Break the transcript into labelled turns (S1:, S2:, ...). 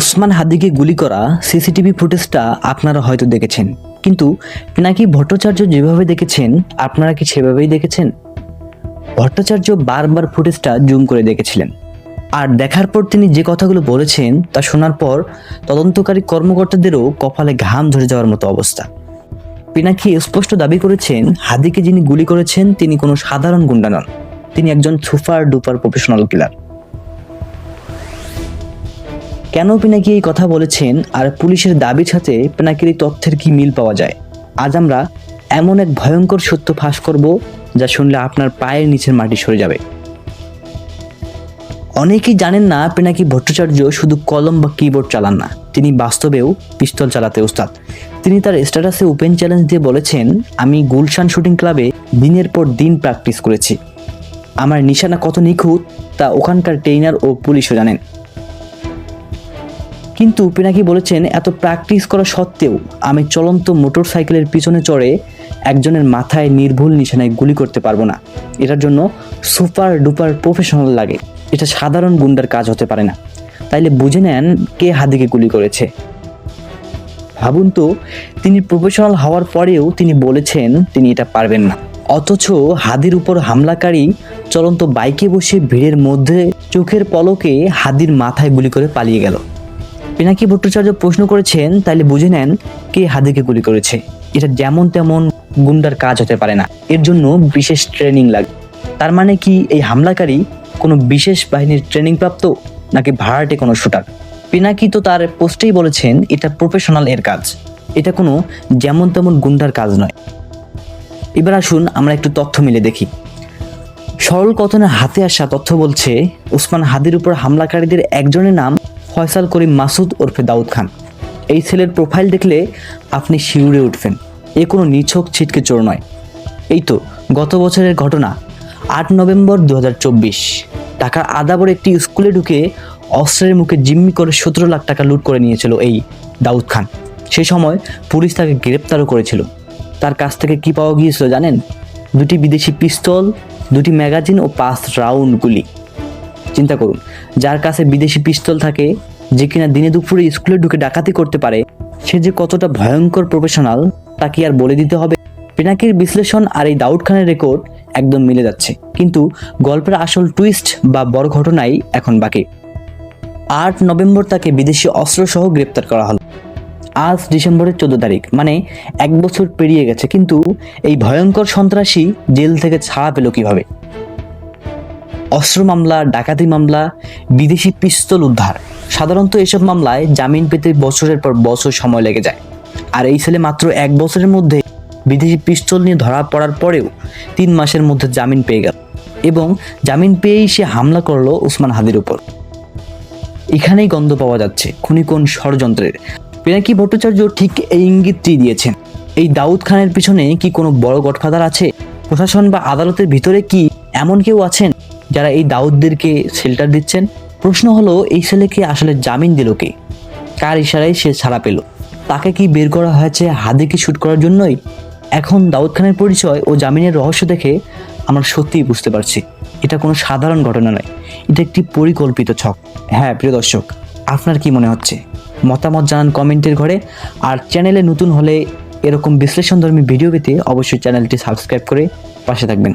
S1: উসমান হাদিকে গুলি করা সিসিটিভি ফুটেজটা আপনারা হয়তো দেখেছেন। কিন্তু পিনাকি ভট্টাচার্য যেভাবে দেখেছেন, আপনারা কি সেভাবেই দেখেছেন? ভট্টাচার্য বারবার ফুটেজটা জুম করে দেখেছিলেন। আর দেখার পর তিনি যে কথাগুলো বলেছেন, তা শোনার পর তদন্তকারী কর্মকর্তাদেরও কপালে ঘাম ধরে যাওয়ার মতো অবস্থা। পিনাকি স্পষ্ট দাবি করেছেন, হাদিকে যিনি গুলি করেছেন, তিনি কোনো সাধারণ গুন্ডা নন। তিনি একজন সুপার ডুপার প্রফেশনাল কিলার। কেন পিনাকি এই কথা বলেছেন আর পুলিশের দাবির সাথে পিনাকির এই তথ্যের কি মিল পাওয়া যায়? আজ আমরা এমন এক ভয়ঙ্কর সত্য ফাঁস করব যা শুনলে আপনার পায়ের নিচের মাটি সরে যাবে। অনেকেই জানেন না পিনাকি ভট্টাচার্য শুধু কলম বা কিবোর্ড চালান না, তিনি বাস্তবেও পিস্তল চালাতে ওস্তাদ। তিনি তার স্ট্যাটাসে ওপেন চ্যালেঞ্জ দিয়ে বলেছেন, আমি গুলশান শুটিং ক্লাবে দিনের পর দিন প্র্যাকটিস করেছি। আমার নিশানা কত নিখুঁত তা ওখানকার ট্রেইনার ও পুলিশও জানেন। কিন্তু পিনাকি বলেছেন, এত প্র্যাকটিস করা সত্ত্বেও আমি চলন্ত মোটর সাইকেলের পিছনে চড়ে একজনের মাথায় নির্ভুল নিশানায় গুলি করতে পারব না। এটার জন্য সুপার ডুপার প্রফেশনাল লাগে। এটা সাধারণ গুন্ডার কাজ হতে পারে না। তাইলে বুঝে নেন কে হাদিকে গুলি করেছে। ভাবুন তো, তিনি প্রফেশনাল হওয়ার পরেও তিনি বলেছেন তিনি এটা পারবেন না। অথচ হাদির উপর হামলাকারী চলন্ত বাইকে বসে ভিড়ের মধ্যে চোখের পলকে হাদির মাথায় গুলি করে পালিয়ে গেল। পিনাকি ভট্টাচার্য প্রশ্ন করেছেন তাহলে বুঝে নেন কে হাদিকে গুলি করেছে। এটা যেমন তেমন গুন্ডার কাজ হতে পারে না। এর জন্য বিশেষ ট্রেনিং লাগে, তার মানে কি এই হামলাকারী কোনো বিশেষ বাহিনীর ট্রেনিং প্রাপ্ত, নাকি ভাড়াটে কোনো শুটার? পিনাকি তো তার পোস্টেই বলেছেন, এটা প্রফেশনাল এর কাজ। এটা কোনো যেমন তেমন গুন্ডার কাজ নয়। এবার আসুন আমরা একটু তথ্য মিলে দেখি। সরল কথনে হাতে আসা তথ্য বলছে, উসমান হাদির উপর হামলাকারীদের একজনের নাম ফয়সাল করিম মাসুদ ওরফে দাউদ খান। এই ছেলের প্রোফাইল দেখলে আপনি শিউরে উঠবেন। এ কোনো নিছক, ছিটকে চোর নয়। এই তো গত বছরের ঘটনা, আট নভেম্বর দু ঢাকার আদাবর একটি স্কুলে ঢুকে অস্ত্রের মুখে জিম্মি করে সতেরো লাখ টাকা লুট করে নিয়েছিল এই দাউদ খান। সেই সময় পুলিশ তাকে গ্রেপ্তারও করেছিল। তার কাছ থেকে কি পাওয়া গিয়েছিল জানেন? দুটি বিদেশি পিস্তল, দুটি ম্যাগাজিন ও পাঁচ রাউন্ড গুলি। চিন্তা করুন। যার কাছে বিদেশি পিস্তল থাকে, যে কিনা দিনে দুপুরে স্কুলে ঢুকে ডাকাতি করতে পারে, সে যে কতটা ভয়ঙ্কর প্রফেশনাল তা কি আর বলে দিতে হবে? পিনাকির বিশ্লেষণ আর এই দাউদ খানের রেকর্ড একদম মিলে যাচ্ছে। কিন্তু গল্পের আসল টুইস্ট বা বড় ঘটনাই এখন বাকি। আট নভেম্বর তাকে বিদেশি অস্ত্রসহ গ্রেপ্তার করা হলো। আজ ডিসেম্বরের চোদ্দ তারিখ মানে এক বছর পেরিয়ে গেছে। কিন্তু এই ভয়ঙ্কর সন্ত্রাসী জেল থেকে ছাড়া পেল কীভাবে? অস্ত্র মামলা, ডাকাতি মামলা, বিদেশি পিস্তল উদ্ধার। সাধারণত এসব মামলায় জামিন পেতে বছরের পর বছর সময় লেগে যায়। আর এই ছেলে মাত্র এক বছরের মধ্যে বিদেশি পিস্তল নিয়ে ধরা পড়ার পরেও তিন মাসের মধ্যে জামিন পেয়ে গেল এবং জামিন পেয়েই সে হামলা করল উসমান হাদির উপর। এখানেই গন্ধ পাওয়া যাচ্ছে খুনি কোন ষড়যন্ত্রের। পিনাকি ভট্টাচার্য ঠিক এই ইঙ্গিতটি দিয়েছেন। এই দাউদ খানের পিছনে কি কোনো বড় গডফাদার আছে? প্রশাসন বা আদালতের ভিতরে কি এমন কেউ আছেন? যারা এই দাউদদেরকে শেল্টার দিচ্ছেন, প্রশ্ন হলো, এই ছেলেকে আসলে জামিন দিল কে? কার ইশারায় সে ছাড়া পেল? তাকে কি বের করা হয়েছে হাদিকে শ্যুট করার জন্যই? এখন দাউদ খানের পরিচয় ও জামিনের রহস্য দেখে আমরা সত্যিই বুঝতে পারছি, এটা কোনো সাধারণ ঘটনা নয়, এটা একটি পরিকল্পিত ছক। হ্যাঁ প্রিয় দর্শক, আপনার কি মনে হচ্ছে? মতামত জানান কমেন্টের ঘরে, আর চ্যানেলে নতুন হলে এরকম বিশ্লেষণধর্মী ভিডিও পেতে অবশ্যই চ্যানেলটি সাবস্ক্রাইব করে পাশে থাকবেন।